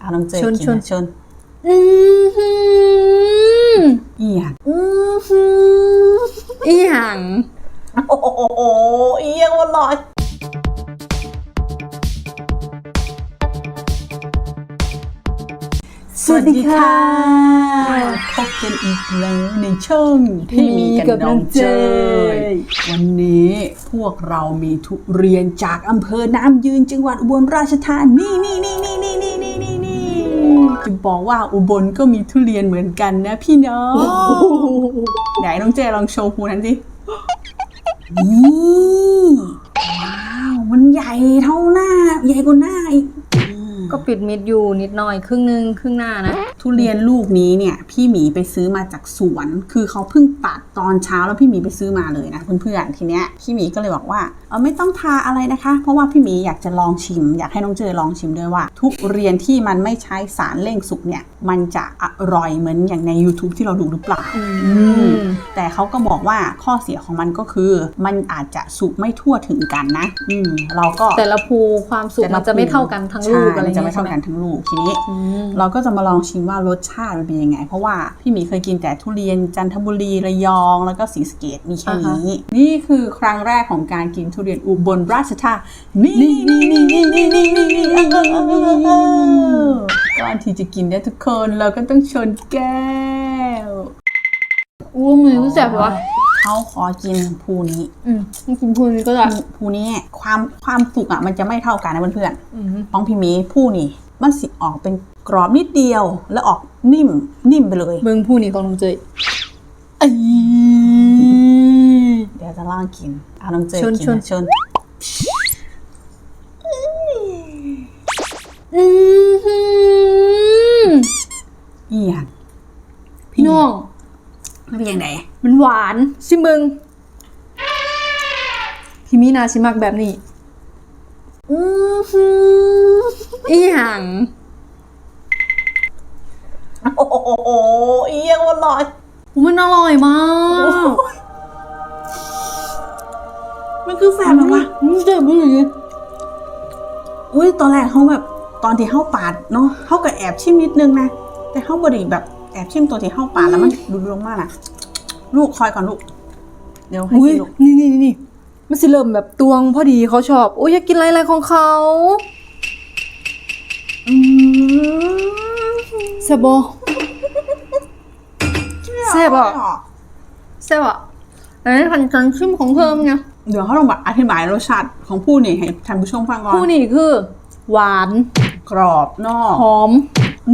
เอาน้องเจยชนกิชนชนอือหืออีหังอือหืออีหังโอ้โหอีหังวันลอสวัสดีค่ะพบกันอีกแล้วในช่องที่มีกับน้องเจยวันนี้พวกเรามีทุเรียนจากอำเภอน้ำยืนจังหวัดอุบลราชธานีนี่นี่นี่นี่ จะบอกว่าอุบลก็มีทุเรียนเหมือนกันนะพี่น้องไหนน้องเจยลองโชว์ภูนั้นสินี่ว้าวมันใหญ่เท่าหน้า ใหญ่กว่าหน้าอีก ก็ปิดมิดอยู่นิดหน่อยครึ่งนึงครึ่งหน้านะ ทุเรียนลูกนี้เนี่ยพี่หมีไปซื้อมาจากสวน คือเขาเพิ่งตัดตอนเช้าแล้วพี่หมีไปซื้อมาเลยนะเพื่อนๆทีเนี้ยพี่หมีก็เลยบอกว่าเออไม่ต้องทาอะไรนะคะ เพราะว่าพี่หมีอยากจะลองชิม อยากให้น้องเจอลองชิมด้วยว่า ทุเรียนที่มันไม่ใช้สารเร่งสุกเนี่ย มันจะอร่อยเหมือนอย่างใน YouTube ที่เราดูหรือเปล่า แต่เขาก็บอกว่าข้อเสียของมันก็คือ มันอาจจะสุกไม่ทั่วถึงกันนะเราก็แต่ละภูความสุกมันจะไม่เท่ากันทั้งลูกอะไรจะไม่เท่ากันทั้งลูกทีนี้เราก็จะมาลองชิมว่ารสชาติเป็นยังไง เพราะว่าพี่หมีเคยกินแต่ทุเรียนจันทบุรีระยอง แล้วก็สีสเกตมีแค่นี้ นี่คือครั้งแรกของการกินทุเรียนอุบลราชธานีนี่นี่นี่นี่นี่นี่นี่ ก่อนที่จะกินได้ทุกคนเราก็ต้องชนแก้วอู้มือก็แสบวะเขาขอกินภูนี้ อืมไม่กินภูนี้ก็ได้ภูนี้ความความสุกอะมันจะไม่เท่ากันนะเพื่อนอืมๆของพี่หมีผู้นี่ มันสิออกเป็นกรอบนิดเดียว แล้วออกนิ่มนิ่มไปเลย เบิ่งภูนี้ของน้องเจยไอ้เดี๋ยวจะลองกินเอาน้องเจอชนกินชน นะชน อือหืออีหยังพี่น้องมันเป็นยังไงมันหวานชิมึงพี่มีนาชิมักแบบนี้อือหืออีหยังโอ้โหอีหยังวันลอยอู้มันอร่อยมาก มันคือแสบหรอวะอืมเจ็บมืออุ้ยตอนแรกเขาแบบ ตอนที่เข้าปาดเนาะเขาก็แอบชิมนิดนึงนะ แต่เขาบไดีแบบแอบชิมตัวที่เข้าปาดแล้วมันดูลงมากนะลูกคอยก่อนลูก เดี๋ยวให้อุ้ยกินลูกนี่นี่นี่นี่มันสิเริ่มแบบตวงพอดีเขาชอบโอ้ยอยากกินอะไรๆของเขาอืมแซ่บบ่แซ่บอะแซ่บอะอันนี้ทันกันชิมของเพิ่มไงเดี๋ยวเขาลองแบบอธิบายรสชาติของผู้นี่ให้ท่านผู้ชมฟังก่อนผู้นี่คือ หวาน กรอบนอก หอม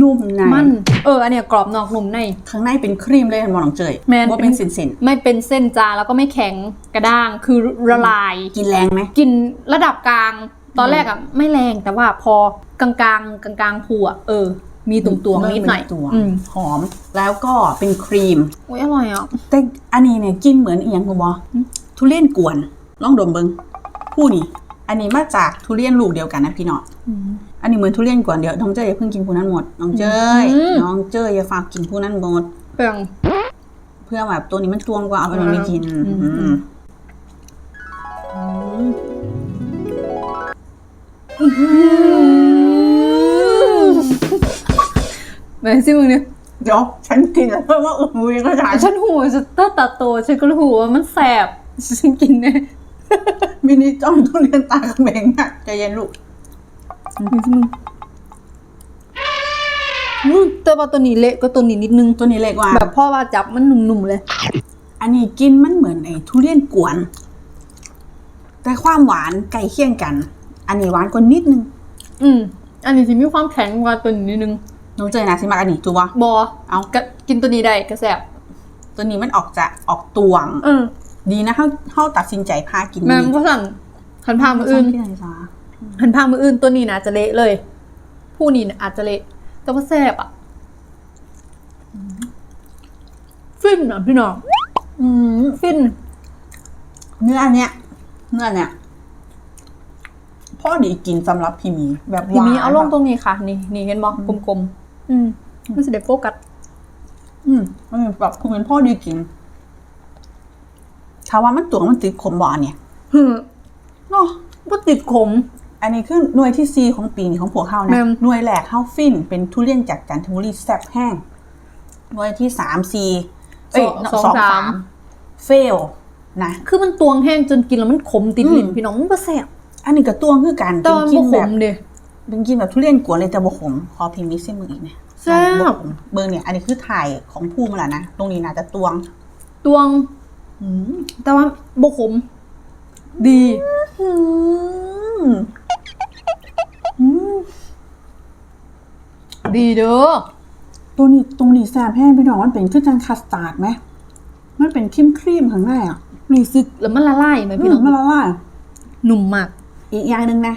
นุ่มในมัน เออ อันเนี้ยกรอบนอกนุ่มใน ข้างในเป็นครีมเลยเห็นมองน้องเจยแมนว่าเป็นสินสินไม่เป็นเส้นจาแล้วก็ไม่แข็งกระด้าง คือละลาย ๆกินแรงไหม กินระดับกลาง ตอนแรกอะไม่แรงแต่ว่าพอกลางกลางกลางกลางๆภูอะเออ มีตุ่มตวงๆนิดหน่อยเริ่มเป็ตัวอืมหอม แล้วก็เป็นครีม อุ้ยอร่อยอะ แต่อันนี้เนี่ยกินเหมือนอีหยังกูบอทุเรียนกวนลองดมเบิงผู้นี่ อันนี้มาจากทุเรียนลูกเดียวกันนะพี่น้อง อันนี้เหมือนทุเรียนกวนเดี๋ยวน้องเจยอย่าเพิ่งกินผู้นั้นหมด น้องเจยอืม น้องเจยอย่าฝากกินผู้นั้นหมด เปลือง เพื่อแบบตัวนี้มันตวงกว่าเอาไปไม่กินอืม อืมไหนสิมึงเนี่ยเดี๋ยวฉันกินแล้วเพิ่มว่าอุ้ยก็ได้ฉันหูจะตาตาโตฉันก็หูว่ามันแสบฉันกินเนี่ยมินิจ้องทุเรียนตากระเบงอะใจเย็นลูก อืมแต่ว่าตัวนี้เละก็ตัวนี้นิดนึง ตัวนี้เล็กกว่า แบบพ่อว่าจับมันหนุ่มๆเลย อันนี้กินมันเหมือนไอ้ทุเรียนกวน แต่ความหวานใกล้เคียงกัน อันนี้หวานกว่านิดนึง อืม อันนี้สิมีความแข็งกว่าตัวนี้นิดนึงน้องเจยนะสิมากอันนี้ตัวบอเอา ก็กินตัวนี้ได้ก็แสบตัวนี้มันออกจะออกตวงออดีนะเขาเขาตัดสินใจพากินแม่งก็สั่งหันผ้ามืออื่นที่ไหนจ้า หันผ้ามืออื่นตัวนี้นะจะเละเลย ผู้นี้นะอาจจะเละ แต่ว่าแสบอะฟินอะพี่น้องอืมฟิน เนื้ออันเนี้ยเนื้อเนี้ยพ่อดีกินสำหรับพี่หมี แบบหพี่วานมีเอาลงตแบบรงนี้ค่ะ นี่นี่เห็นบอกกลมๆ อืมมันจะได้โฟกัสอืมมันแบบคือเป็นพ่อดีกินถ้าว่ามันตวงมันติดขมบ่อเนี่ยฮึเนาะก็ติดขม อันนี้คือหน่วยที่ซีของปีนี้ของพวกเฮาแม่นะนหน่วยแรกเฮาฟิน เป็นทุเรียนจากจันทบุรีแซ่บแห้ง หน่วยที่สามซีเอ้ยสองสามเฟลนะคือมันตวงแห้งจนกินแล้วมันขมติดลิ้นอืมพี่น้องมันบ่แซ่บอันนี้ก็ตวงคือกันแต่มันกิบ่ขแบบมเด้เป็นกินแบบทุเรียนกวนเลยแต่บ่ขมขอพิมพ์มิซิมืออีกเนี่ยแซ่บบ่ขมเบอร์เนี่ย อันนี้คือถ่ายของผู้มาแล้วนะตรงนี้น่าจะตวงตวงอืมแต่ว่าบ่ขมดีอืมอืม ดีเด้อตัวนี้ตรงนี้แซ่บแห้งพี่น้องมันเป็นคือจังคัสตาร์ดไหมมันเป็นครีมครีมๆข้างในอะรู้สึกแล้วมันละลายไหมพี่น้องอืมมันละลายหนุ่มมาก อีกอย่างหนึ่งนะ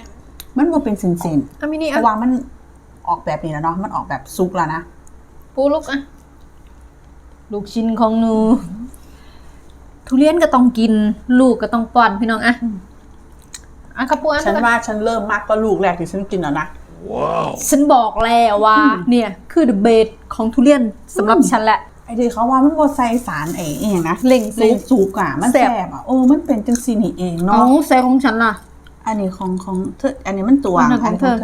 มันบ่เป็นเส้นๆอะมินี่เพอะราะว่ามันออกแบบนี้แล้วเนาะมันออกแบบซุกแล้วนะปูลูกอะลูกชิ้นของหนู ทุเรียนก็ต้องกิน ลูกก็ต้องป้อนพี่น้องอะ อะกระปุกอะฉันว่าฉันเริ่มมากก็ลูกแรกที่ฉันกินแล้วนะฉันบอกแล้วว่า เนี่ยคือเดอะเบสของทุเรียนสำหรับฉันแหละไอ้ที่เขาว่ามันบ่ใส่สารไอ้อหย่างนะเล่งซุกซุกอะมันแซ่แซ่บบอะโอ้มันเป็นจังซีนี่เองเอาเนาะใส่ของฉันล่ะ อันนี้ของของเธออันนี้มันตัวอันนั้นของเธอ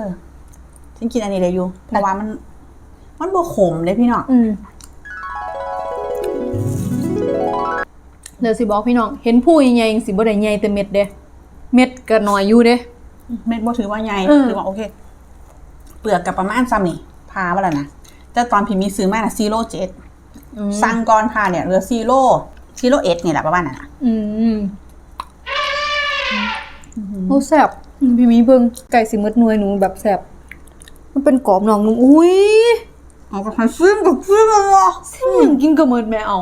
ฉันกินอันนี้ได้อยู่เพราะว่ามัน มันบ่ขมเลยพี่น้องอืมเดี๋ยวสิบอกพี่น้อง เห็นผู้ใหญ่ๆสิบ่ได้ใหญ่แต่เม็ดเด้ เม็ดก็น้อยอยู่เด้ เม็ดบ่ถือว่าใหญ่เออ ถือว่าโอเค เปลือกกับประมาณซ้ำนี่พามาแล้วนะแต่ตอนพิมพ์มีซื้อมาน่ะซีโร่เจ็ดอืมสั่งก่อนพาเนี่ยเหลือซีโร่ซีโร่เอ็ดนี่แหละประมาณนั้นนะอืมโอ้แซ่บอืมพี่มีเบิ่งไก่สิหมดหน่วยหนูแบบแซ่บมันเป็นกรอบนองนุ่มอุ้ยเอาก็ทำซึ้งกับซึ้งเลยอะเส้นยังกินกับเมิดแม่เอา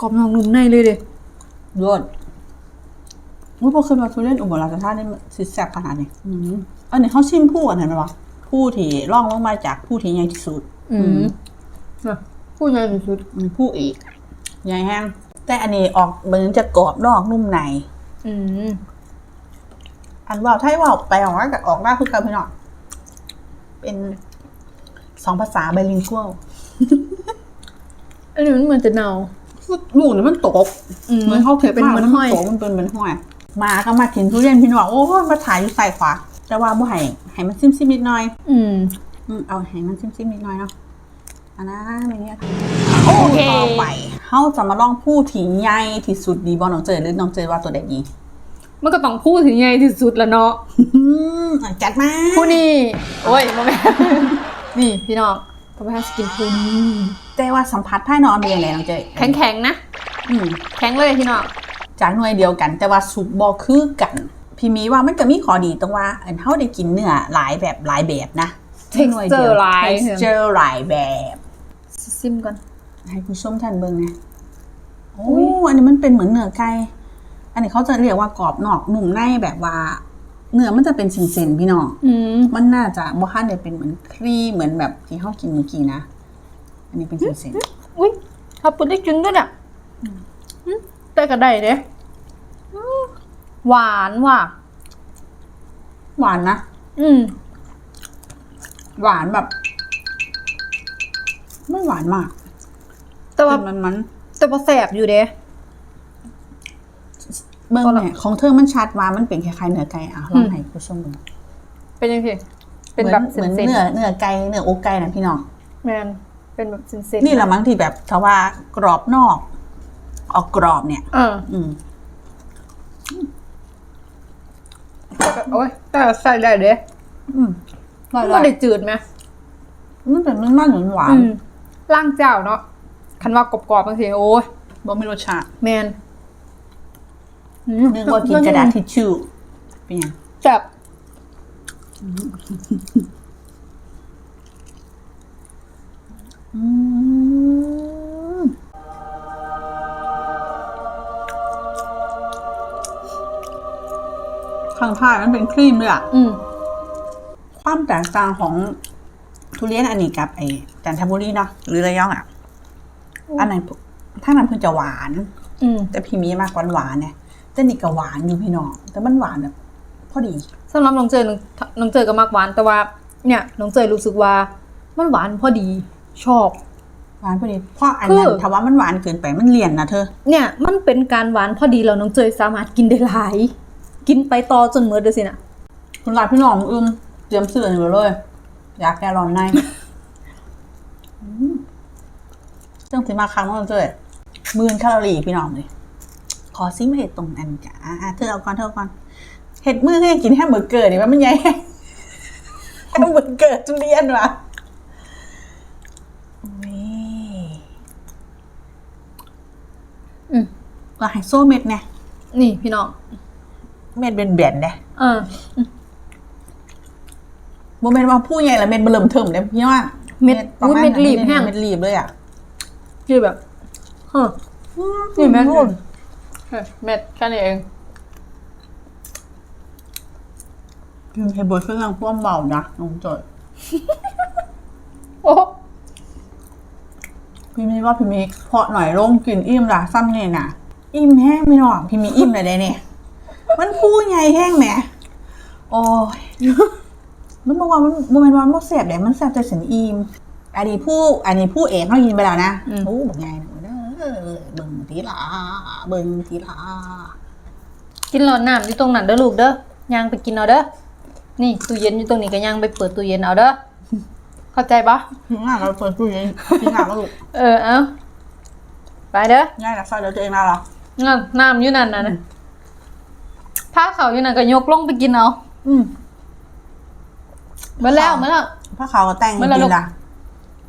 กรอบนองนุ่มในเลยเด้เลิศ อุ้ยพอขึ้นมาทุเรียนอุบลราชธานีมันสิแซ่บขนาดนี้อืมอันนี้เขาชิมผู้กันเห็นไหมวะผู้ที่ร่องลงมาจากผู้ที่ใหญ่ที่สุด อืมน่ะพูดใหญ่ที่สุดอืมผู้อีกใหญ่แห้งแต่อันนี้ออกเหมือนจะกรอบนอกนุ่มใน อืมอันว่าถ้าว่าไปออกมากับออกหน้าคือกันพี่น้องเป็นสองภาษาไบลิงกัวอันนี้มันเหมือนจะเนาลูกนี่มันตกอืมเหมือนเขาเทเป็นเหมือนห้อยโตมันเป็นเหมือนห้อย มาก็มากินทุเรียนพี่น้องโอ้ยมาถ่ายอยู่ใส่ขวา แต่ว่าบ่ให้ให้มันซิมซิมๆนิดหน่อย อืมอืมเอาให้มันซิมซิมๆนิดหน่อยเนาะอันนั้นอย่างเงี้ยโอเคต่อไปเขาจะมาลองพูดถึงใหญ่ที่สุดดีบอน้องเจอหรือน้องเจอว่าตัวเด็กดีมันก็ต้องพูดถึงใหญ่ที่สุดแล้วเนาะอืมอะจัดมาผู้นี่ โอ้ยมาแม่นี่พี่น้องก็ไปหาสกินผู้นี่แต่ว่าสัมผัสภายนอกเป็นยังไงน้องเจอแข็งแข็งๆนะ อืมแข็งเลยพี่น้อง จากหน่วยเดียวกัน แต่ว่าสุกบอคือกันพี่มีว่ามันก็มีข้อดีตรงว่าอันเฮาได้กินเนื้อหลายแบบหลายแบบนะ texture หลายเจอหลายแบบซิมก่อนให้ผู้ชมท่านเบิ่งนะโอ้อันนี้มันเป็นเหมือนเนื้อไก่อันนี้เขาจะเรียกว่ากรอบนอกนุ่มในแบบว่าเนื้อมันจะเป็นเส้นๆพี่น้องอืมมันน่าจะบ่ฮั่นได้เป็นเหมือนครีมเหมือนแบบที่เฮากินเมื่อกี้นะ อันนี้เป็นเส้นอุ้ยถ้าปุดได้จึงด้วยเนี่ยอืมแต่ก็ได้เด้อืม หวานว่ะๆหวานนะ อืม หวานแบบ ไม่หวานมาก แต่ว่าเป็นมันมัน แต่ว่าแสบอยู่เด้ๆเบิ่งแหม่ของเธอมันชัดว่ามันเป็นคล้ายๆเนื้อไก่อะลองให้ผู้ชมดูเป็นยังไงเป็นเหมืแบอนบเหมือนเส้นเนื้อเนื้อไก่เนื้ออกไก่นะพี่น้องๆแมนเป็นแบบเส้นๆนี่แหละมั้งที่แบบเขาว่ากรอบนอก ออกกรอบเนี่ย เออ อืมแต่ก็ โอ้ยแต่ก็ใส่ได้เด้อืมอมันร่อยได้จืดไหมๆมันเป็นมันมันหวานหวานอืมล่างเจ้าเนาะคันว่ากรอบๆบางทีโอ้ยบ่มีรสชาติแมนนึกว่ากินกระดาษทิชชู่เป็นยังแซ่บอืม ข้างท้ายมันเป็นครีมเลยอะอืมความแตกต่างของทุเรียนอันนี้กับไอ้จันทบุรีเนาะหรือระยองอะอันไหนถ้านั้นเพิ่งจะหวาน อืมแต่พี่มีมากกว่าหวานเนี่ยแต่นี่ก็หวานอยู่พี่น้อง แต่มันหวานแบบพอดีสำหรับน้องเจยน้องน้องเจยก็มักหวาน แต่ว่า เนี่ยน้องเจยรู้สึกว่า มันหวานพอดี ชอบหวานพอดีเพราะอันคืนั้นอถ้าว่ามันหวานเกินไปมันเลี่ยนนะเธอ เนี่ยมันเป็นการหวานพอดีแล้วน้องเจยสามารถกินได้หลาย กินไปต่อจนมือเดือนสินะคุณหลานพี่น้องอึมเตรียมเสื่ออยู่เลย อยากแกร้อนในอืมจังสิมาครั้งนั้นเจ้ยหมื่นแคลอรี่พี่น้องเลยขอซิมเห็ดตรงนั้นจ้ะอะเธอเอาก่อนเธอเอาก่อนเห็ดมือก็ยังกินแฮมเบอร์เกอร์นี่ว่ามันใหญ่แฮมเบอร์เกอร์ทุเรียนวะนี่อืมก็ไฮโซเม็ดไงนี่พี่น้อง เม็ดเป็นแบนๆเด้เออโมเมนต์ว่าผู้ใหญ่ละเม็ดเบลเริ่มเทิมเด้พี่ว่าเม็ดประมาณอุ๊ยเม็ดรีบแห้งเม็ดรีบเลยอะคือแบบเออนี่เม็ดรีบเม็ดแค่นี้เองกินเฮเบอร์เครื่องพ่วงเบานะน้องจอยโอ้พี่มีว่าพี่มีเพาะหน่อยลงกินอิ่มละซ้ำเนี่ยน่ะอิ่มแห้งไม่หนอกพี่มีอิ่มเลยได้เนี่ย มันผู้ใหญ่แห้งแหมโอ้ยมันบอกว่ามันโมเมนต์ว่ามันแสบเด้มันแสบแต่สันอิ่มอันนี้ผู้อันนี้ผู้เอกเขายินไปแล้วนะโอ้บอกไงเด้อเบิ่งทีละเบิ่งทีละกินหลอดน้ำอยู่ตรงนั้นเด้อลูกเด้อย่างไปกินเอาเด้อนี่ตู้เย็นอยู่ตรงนี้ก็ย่างไปเปิดตู้เย็นเอาเด้อเข้าใจปะพี่งานเราเปิดตู้เย็นพี่งานเราลูกเออเอาไปเด้อง่ายนะซอยเดี๋ยวตัวเองนะเหรองั้นน้ำอยู่นั่นน่ะนะ ผ้าเขาวอยู่นั่นก็ยกลงไปกินเอา อืมเมื่อแล้วเมื่อแล้วผ้าขาวก็แต่งไม่กิละลูนกละ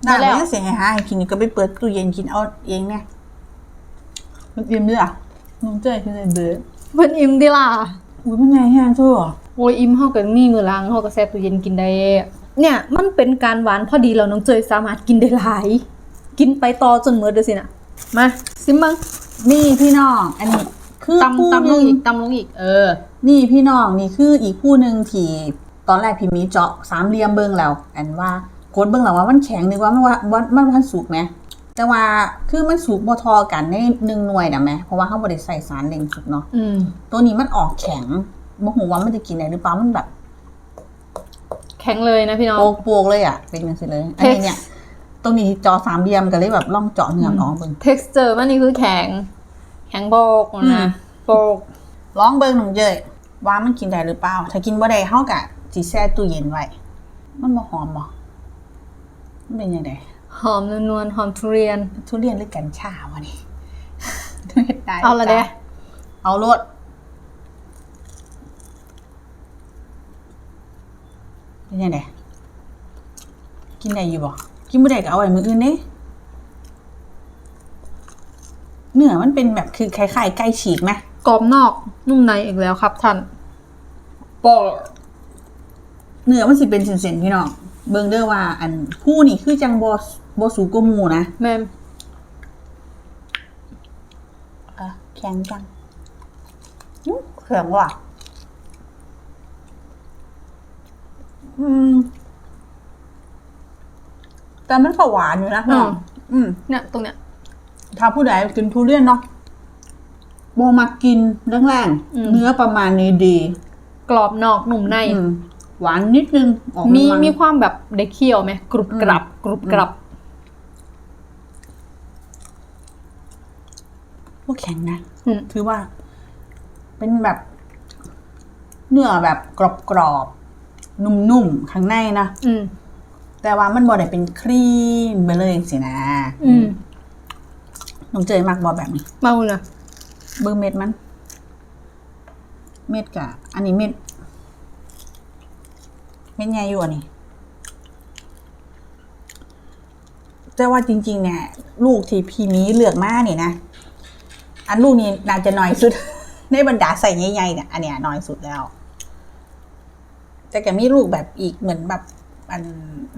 น่าไม่ละไม่เสียงไงฮะให้กินก็ไปเปิดตู้เย็นกินเอาเองเนี่ยมันอิ่มด้วยอะน้องเจ้ยคือเบื่อเพิ่นอิ่มดิล่ะอุ้ยมันใหญ่แห้งชั่วโอ้ยอิ่มเฮาก็มีมื้อล้างเฮาก็แซ่ตู้เย็นกินได้ เนี่ย มันเป็นการหวานพอดีแล้วน้องเจยสามารถกินได้หลาย กินไปต่อจนเมื่อเด้อสินะมาซิมมังนี่พี่น้อง อันนี้ คือตำผู้ตำหลนึ่งงอีกตำลงอีก เออ นี่พี่น้องนี่คืออีกผู้หนึ่งที่ตอนแรกพี่มีเจาะสามเหลี่ยมเบิ้งแล้ว อันว่าโคดเบิ้งแล้วว่ามันแข็งนึกว่ามันว่ามันมันพันสุกไหมแต่ว่าคือมันสุกบ่ทอกันในหนึ่งหน่วยนะแม่เพราะว่าเขาบริใส่สารเร่งสุกเนาะอืม ตัวนี้มันออกแข็งบ่หูว่ามันจะกินได้หรือเปล่ามันแบบแข็งเลยนะพี่น้อง โปกโปกเลยอะเป็นยังไงเลยอันนี้เนี่ยตรงนี้จอสามเหลี่ยมกันเลยแบบล่องเจาะเนื้อออกเบิ้ง texture มันนี่คือแข็ง แข็งโบกอืมนะโบกลองเบิ้งหนึ่งเจยว่ามันกินได้หรือเปล่า ถ้ากินบ่ได้เฮากะสิแช่ตู้เย็นไว้ มันบ่หอมบ่มันเป็นยังไงหอมนวลๆหอมทุเรียน ทุเรียนหรือกัญชาวะนี่เฮ็ดได้เอาละเด้จ้เอาโลดเป็นยังไงกินได้อยู่บ่กินบ่ได้ก็เอาไว้มื้ออื่นเด้เนื้อมันเป็นแบบคือคล้ายๆไก่ฉีกไหมกรอบนอกนุ่มในอีกแล้วครับท่านปอเนื้อมันสิเป็นเส้นๆพี่น้องเบิ่งเด้อว่า อันผู้นี่คือจังบ่บ่สูงกว่าหมู่นะแม่มอะแข็งจังอื้อแข็งว่ะอืม แต่มันก็หวานอยู่นะพี่น้องอืม เนี่ยตรงเนี้ย ถ้าผู้ใดกินทุเรียนเนาะบ่มากินแรงอืม ๆเนื้อประมาณนี้ดีกรอบนอกนุ่มใน อืมหวานนิดนึงออกมีนมีความแบบได้เคี่ยวไหมกรุบกรับ กรุบกรับ พวกแข็งนะอืมถือว่า เป็นแบบ เนื้อแบบกรอบๆ นุ่มๆ ข้างในนะ อืม แต่ว่ามันบ่ได้เป็นครีมไปเลยสินะ อืม น้องเจยมักบอแบบนี้เมาเลยเบิ่งเม็ดมัน เม็ดกะ อันนี้เม็ด เม็ดใหญ่อยู่อันนี้แต่ว่าจริง ๆ เนี่ย ลูกที่พี่มีเลือกมาเนี่ยนะ อันลูกนี้น่าจะน้อยสุด ในบรรดาใส่ใหญ่ๆเนี่ยอันเนี้ยน้อยสุดแล้ว แต่แกมีลูกแบบอีกเหมือนแบบ อัน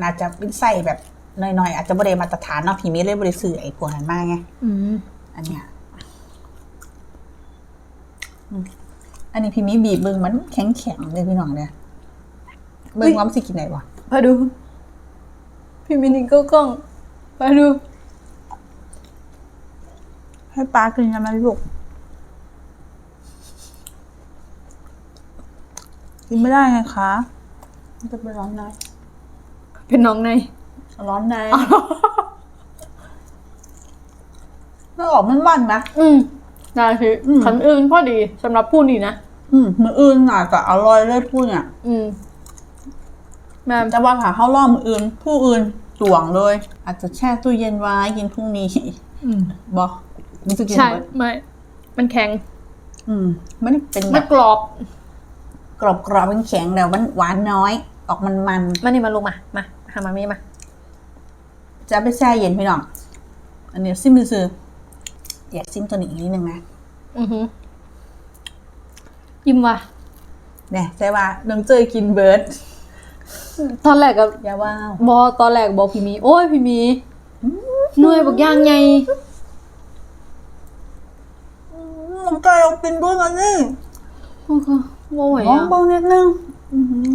น่าจะเป็นไส้แบบ น้อยๆอาจจะบริมาตรฐานเนาะพี่มีเลยบริสื่อไอ้พวกนั้นมากไงอืมอันเนี้ยอืมอันนี้พี่มีบีบเบิ้งมันแข็งแข็งๆเลยพี่น้องเนี่ยเบิ้งว่ามันสิกินไหนวะมาดู พี่มินิก็กล้องมาดู ให้ปลากินกันไหมลูกกินไม่ได้ไงคะมันจะไปร้อนในเป็นน้องใน ร้อนในแล้วออกมันมันๆนะ อืมได้คืออมขันอื่นพอดีสำหรับผู้นี้นะอืมมืออื่นอาจจะอร่อยเลยพูดเนี่ย อืม แม่แต่ว่าถ้าเขาล่อมืออื่น ผู้อื่นตวงเลย อาจจะแช่ตู้เย็นไว้กินพรุ่งนี้อืมบอกมันจะกินใช่เบิดไม่ มันแข็งอืมมันเป็นแบมันบกรอบ กรอบกรอบๆเป็นแข็งแล้วมันหวานน้อย ออกมันมันมานี่มาลงมา มาหามามีมาๆ จะเอาไปแช่เย็นพี่น้อง อันนี้ซิมซื้อๆอยากซิมตัวนี้อีกนิดนึงนะ อือหือยิ้มว่ะเนี่ยใช่ว่าน้องเจยกินเบิร์ด ตอนแรกกับอย่าว้าวบอตอนแรกบอกพี่มี โอ้ยพี่มีหน่วยบอกย่างไงน้องเจยเอากินเบิร์ดอันนี้โอ้โหโอ้ยลองอะเบิ้งนิดนึงอื้อหือ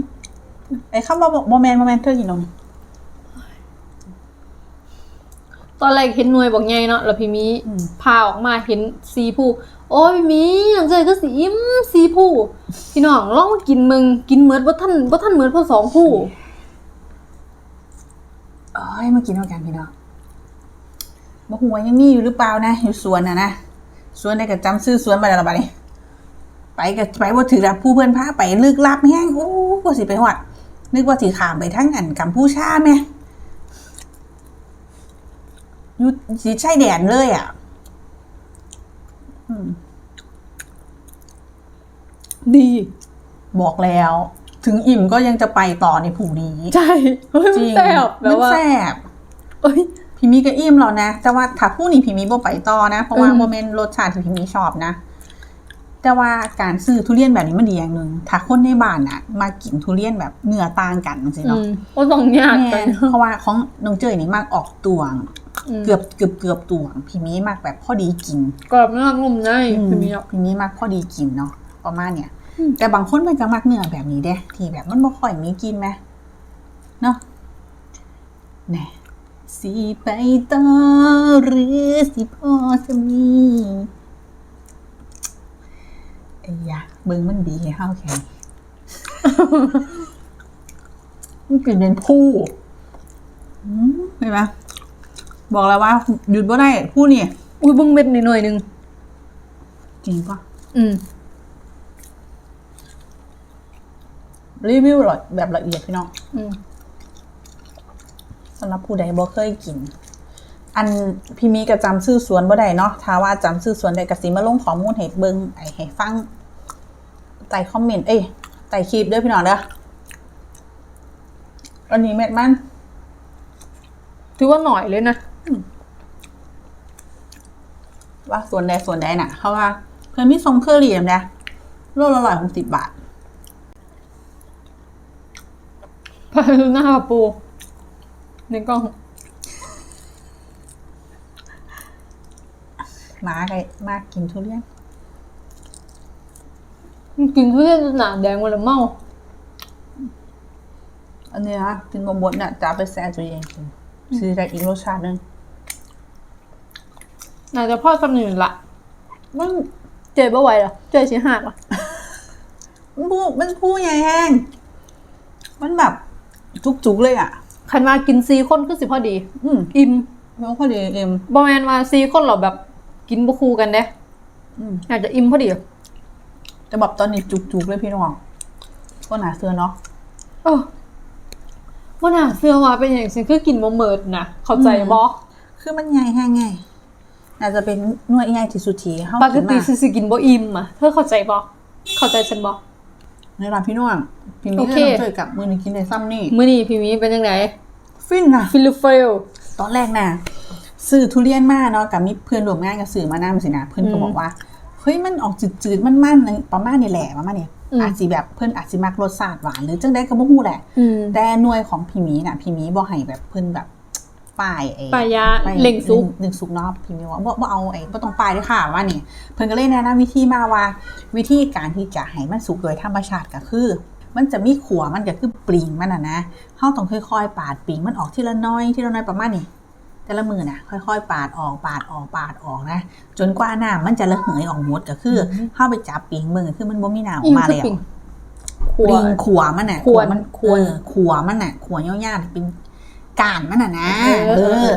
ไอ้คำว่าโมแมนโมแมนเธอกินนม ตอนแรกเห็นหน่วยบอกไงเนาะแล้วพี่มีอืมพาออกมาเห็นสีผู้โอ้ยพี่มีอย่างเจอก็สีอิ่มสีผู้พี่น้องลองมากินมึงกินเหมือนว่าท่านว่าท่านเหมือนพอสองผู้เอ้ยมากินเท่ากันพี่น้องมะหัวยังมีอยู่หรือเปล่านะ อยู่สวนน่ะนะสวนในกระจำซื้อสวนไปแล้วล่ะบัดนี้ไปกับไปว่าถือรับผู้เพื่อนพาไปลึกลับแห้งโอ้ก็สิไปหอดนึกว่าถือขามไปทั้งอันกัมพูชาแม่อ ยุสีใช่แดนเลยอะอืมดี บอกแล้ว ถึงอิ่มก็ยังจะไปต่อในผูนี้ ใช่เฮ้ยจมันริงแซ่บแบมับนว่าแซ่บเอ้ยพี่มีก็อิ่มแล้วนะ แต่ว่าถ้าผู้นี้พี่มีบ่ไปต่อนะ เพราะว่าอืมโมเมนต์รสชาติที่พี่มีชอบนะ แต่ว่าการซื้อทุเรียนแบบนี้มันดีอย่างหนึ่งถ้าคนในบ้านอะมากินทุเรียนแบบเนื้อต่างกันจริงๆอืเนาะมโอ้ต้องยากแม่กันเพราะว่าของน้องเจยนี่มากออกตวงม เกือบเกือบเกือบตวงพี่มีมากแบบพอดีกินกรอบนอกนุ่มในอืมพี่มีอะพี่มีมากพอดีกินเนาะประมาณเนี่ยอืมแต่บางคนมันจะมักเนื้อแบบนี้เด้ที่แบบมันบ่ค่อยมีกินไหมเนาะแน่สิไปต่อหรือสิพอจะมีไอ้ยะเบิ่งมันดีให้เฮาแข็งมันกลิ่นเป็นผู้อืมเห็นไหม บอกแล้วว่าหยุดบ่ได้ผู้นี่อุ้ยเบึ้งเม็ดหน่อยๆหนึงจริงปะอืมรีวิวแบบละเอียดพี่น้องอืมสำหรับผู้ใดบ่เคยกิน อันพี่มีก็จำชื่อสวนบ่ได้เนาะถ้าว่าจำชื่อสวนได้ก็สิมาลงข้อมูลให้เบิ่งไอ้ให้ฟังใต้คอมเมนต์เอ้ยใต้คลิปเด้อพี่น้องเด้ออันนี้เม็ดมันถือว่าหน่อยเลยนะ ว่าสวนใดสวนใดน่ะเพราะว่าเพิ่นมีทรงเคอรี่นำนะโลละ160บาทพาดูหน้าปู ในกล้องหมาไกมากกินทุเรียนมันกินทุเรียนจนหนาแดงวันละเมา อันนี้นะกินบ่หมดน่ะจะเอาไปแช่ตู้เย็นกินซื้อได้อีกรสชาติหนึง น่าจะพ่อสำนึกละมันเจยบ่ไหวเหรอเจยสิหักเหรอมันพูมันพูใหญ่แห้งมันแบบจุกๆเลยอะคันว่ากินซีคนคือสิพอดี อืมอิ่มแล้วพอดีเอ็มบ่แมนว่าซีคนเราแบบกินบ่คู่กันเด้อืมอาจจะอิ่มพอดีแต่แบบตอนนี้จุกๆเลยพี่น้องก็หนาเสื้อเนาะเออว่าน่าเสื้อว่าเป็นอย่างฉันคือกินบ่เมิดนะเข้าใจบ่คือมันใหญ่แห้งไง อาจจะเป็นหน่วยใหญ่ที่สุดที่เขาปกกินติมาสิสิกินบ่อิ่มอะเธอเข้าใจบ่เข้าใจฉันบ่ในร้านพี่น้องพี่มีโอเคเรื่องช่วยกับมือนี้กินในซ้ำนี่มื้อนี้พี่มีเป็นจังไดฟินนะฟิลเฟลตอนแรกน่ะซื้อทุเรียนมาเนาะกับมีเพื่อนร่วมงานกับสื่อมานั่สินะเพื่อนก็บอกว่าเฮ้ยมันออกจืดๆมันๆอะไรประมาณนี้แหละประมาณนี้อาจสิแบบเพื่อนอาจสิมักรสชาติหวานหรือจังได้ก็บ่ฮู้แหละอืมแต่หน่วยของพี่หมีน่ะพี่หมีบ่ให้แบบเพิ่นแบบ ป้ายไอ้ปลายาป้ายเล็งซุปเล็งซุปเนาะพี่หมีว่าบ่บ่เอาไอ้บ่ต้องป้ายด้วยค่ะว่านี่ เพิ่นก็เลยแนะนำวิธีมาว่า วิธีการที่จะให้มันสุกโดยธรรมชาติก็คือ มันจะมีขัวมันก็คือปริงมันน่ะนะเฮาต้องค่อยๆ ปาดปริงมันออกทีละน้อยทีละน้อยประมาณนี้แต่ละมือน่ะค่อยๆ ปาดออกปาดออกปาดออกนะ จนกว่าน้ำมันจะระเหยออกหมดก็คืออเฮาไปจับปริงมือคือมันบ่มีน้ำออกมาแล้วปิ่งปริงขัวมันน่ะขวมันขวเออขัวมันน่ะขัวยาวๆเป็น ก้านมันน่ะนะ เออเออ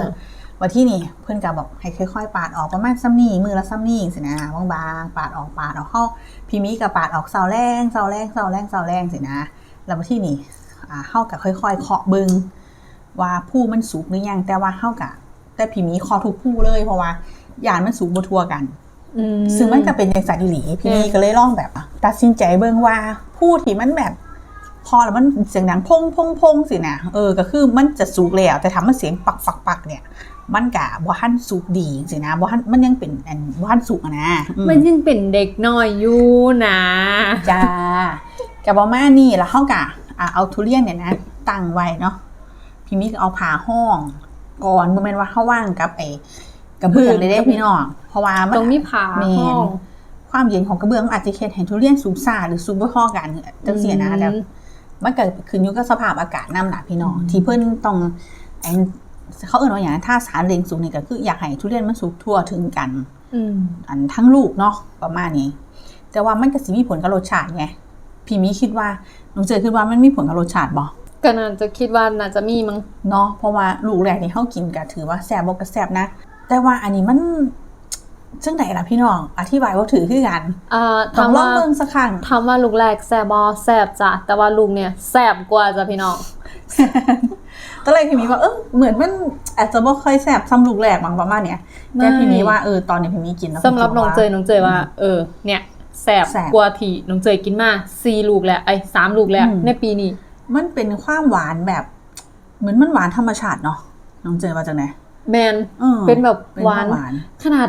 วันที่นี่เพื่อนก็บอกให้ค่อยๆ ปาดออกประมาณซ้ำนี่มือละซ้ำนี่สินะบางๆปาดออกปาดออกเข้าพี่มีกับปาดออกเสาแรงเสาแรงเสาแรงเสาแรงสินะแล้ววันที่นี่อ่าเข้ากับค่อยๆเคาะเบิงว่าผู้มันสุกหรือยังแต่ว่าเข้ากับแต่พี่มีเคอทุกผู้เลยเพราะว่าอยานมันสุกบทัวกันอืมซึ่งมันก็เป็นอย่างสัตว์อีหลีพี่อืมก็เลยลองแบบอะตัดสินใจเบิ่งว่าพูดที่มันแบบ พอแล้วมันเสียงดังพงพงพงสินะเออก็คือมันจะสูกแล้ว แต่ทำมันเสียงปักปักปักเนี่ยมันกะบ่ฮันสูกดีสินะบ่ฮันมันยังเป็นอันบ่ฮันสูกอะนะอืมมันยังเป็นเด็กน้อยอยู่นะจ้ากับประมาณนี้แล้วเฮากะอะเอาทุเรียนเนี่ยนะตั้งไว้เนาะพี่มิกเอาผ่าห้อง ก่อนบ่แม่นว่าเฮาว่างกับไอ้กระเบื้องเลยเด้พี่น้องเพราะว่ามันตรงนี้ผาแม่นห้องความเย็นของกระเบื้องอาจจะเฮ็ดให้ทุเรียนสูงซ่าหรือสูงบ่พอกันจังซี่นะแต่ มันเกิดขึ้นอยู่กับสภาพอากาศนำหนาพี่น้อง ที่เพิ่นต้องไอ้เขาเอิ้นว่าอย่างนั้นถ้าสารเร่งสูงนี่ก็คืออยากให้ทุเรียนมันสุกทั่วถึงกันอืมอันทั้งลูกเนาะประมาณนี้ แต่ว่ามันก็สิมีผลกับรสชาติไงพี่มีคิดว่าน้องเจอคิดว่ามันมีผลกับรสชาติบ่ก็น่าจะคิดว่าน่าจะมีมั้งเนาะเพราะว่าลูกแรกที่เฮากินก็ถือว่าแซ่บบ่ก็แซ่บนะ แต่ว่าอันนี้มัน จังไดล่ะพี่น้อง อธิบายบ่ถือคือกันอ่าต้องถามลองว่าเบิ่งสักครั้งถามว่าลูกแรกแซบบอแซบจ้ะแต่ว่าลูกเนี่ยแซบกว่าจ้ะพี่น้องตอนแรกพี่มีว่าเออเหมือนมันอาจจะบ่ค่อยแซ่บซ้ำลูกแรกบางประมาณเนี้ยแต่พี่มีว่าเออตอนนี้พี่มีกินแล้วสำหรับน้องเจยพี่น้องเจยว่า เออ เนี่ยแสบแสบกว่าที่น้องเจยกินมาสี่ลูกแล้วไอ้สามลูกแล้วอืมในปีนี้ มันเป็นความหวานแบบ เหมือนมันหวานธรรมชาติเนาะน้องเจอมาจากไหนแมนออเป็นแบบเป็นหวานหวานขนาด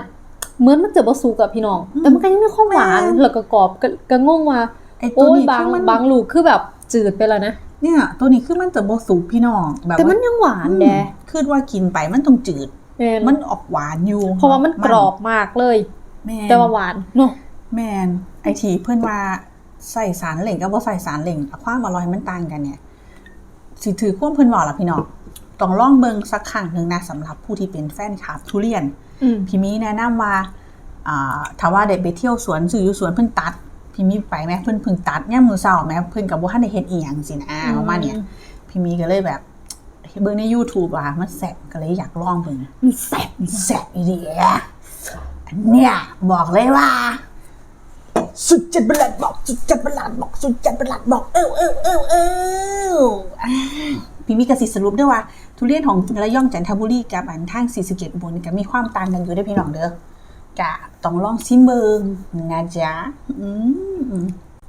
เหมือนมันเจอบะซูกับพี่น้องอืมแต่มันก็ยังมีความหวานแม่นแล้วก็กรอบก็ก็งงว่าไอ้ตัโอ้วยนี้บางคือมันบางลูกคือแบบจืดไปแล้วนะเนี่ย ตัวนี้คือมันจะบ่สุกพี่น้องแบบแต่มันว่ายังหวานแดคือว่ากินไปมันต้องจืดแมนมันออกหวานอยู่ เพราะว่ามันกรอบมากเลยแม่นแต่ว่าหวานเนาะแมนไอทีเพื่อนว่าใส่สารเหล่งกับว่าใส่สารเหล่งความอร่อยมันต่างกันเนี่ยสิถือความเพื่อนบอกละพี่น้องต้องลองเบิงสักครั้งหนึ่งนะสำหรับผู้ที่เป็นแฟนคลับทุเรียนอืม พี่มีแนะนำว่าอ่าถ้าว่าได้ไปเที่ยวสวนสื่ออยู่สวนเพิ่นตัด พี่มีไปไหมเพิ่นเพิ่งตัดย่ามมือเศร้าไหมเพิ่นกับว่าท่านได้เฮ็ดอีหยังสินะประมาณเนี้ยพี่มีก็เลยแบบเบิ่งใน YouTube ว่ามันแซ่บก็เลยอยากลองเบิ่งมันแสบแซ่บอีเดียอันเนี้ยบอกเลยว่า สุดจัดประหลาดบอก สุดจัดประหลาดบอก สุดจัดประหลาดบอก เออเออเออเอออ่าพี่มีกสิสรุปด้วยว่า ทุเรียนของระยองจันทบุรีกับอันทางศรีสะเกษอุบลก็มีความต่างกันอยู่ได้อพี่น้องเด้อกะต้องลองซิมเบิงนะจ๊ะอืม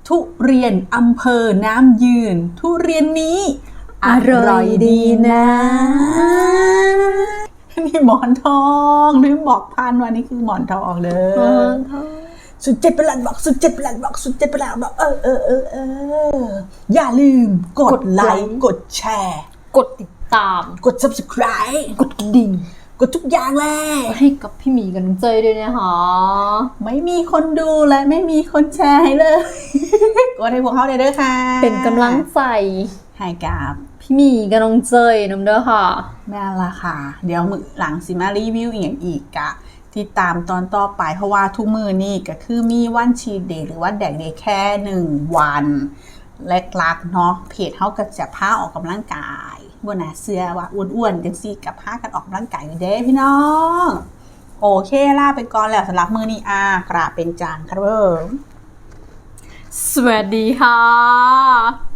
ทุเรียนอำเภอน้ำยืน ทุเรียนนี้อร่อยดีนะนี่หมอนทองลืมบอกพันว่านี่คือหมอนทองเลเอยอสุดเจ็ดประหลาดบอกสุดเจ็ดประหลาดบอกสุดเจ็ดประหลาดบอกเออเออเออเอออย่าลืมกดกดไลไลค์ค์กดแชร์ กดติด ตาม กด subscribe กดกระดิ่ง กดทุกอย่างเลย ให้กับพี่หมีกับน้องเจยด้วยนะคะไม่มีคนดูและไม่มีคนแชร์ให้เลย กดให้พวกเขาได้ด้วยค่ะเป็นกำลังใจให้กับพี่หมีกับน้องเจยน้ำเด้อค่ะแม่ละค่ะ เดี๋ยวมือหลังสิมารีวิวอีกอย่างอีกกะติดตามตอนต่อไปเพราะว่าทุกมือนี่ก็คือมีวันชีเดย์หรือว่าแดกเดย์แค่หนึ่งวันแลกๆเนาะเพจเขาก็จะพาออกกำลังกาย บนหนาเสื้อว่าอ้วนๆจังซี่กับผ้ากันออกกำลังกายอยู่เด้พี่น้อง โอเคลาไปก่อนแล้วสำหรับมือนี้อากราบเป็นจานครับสวัสดีค่ะ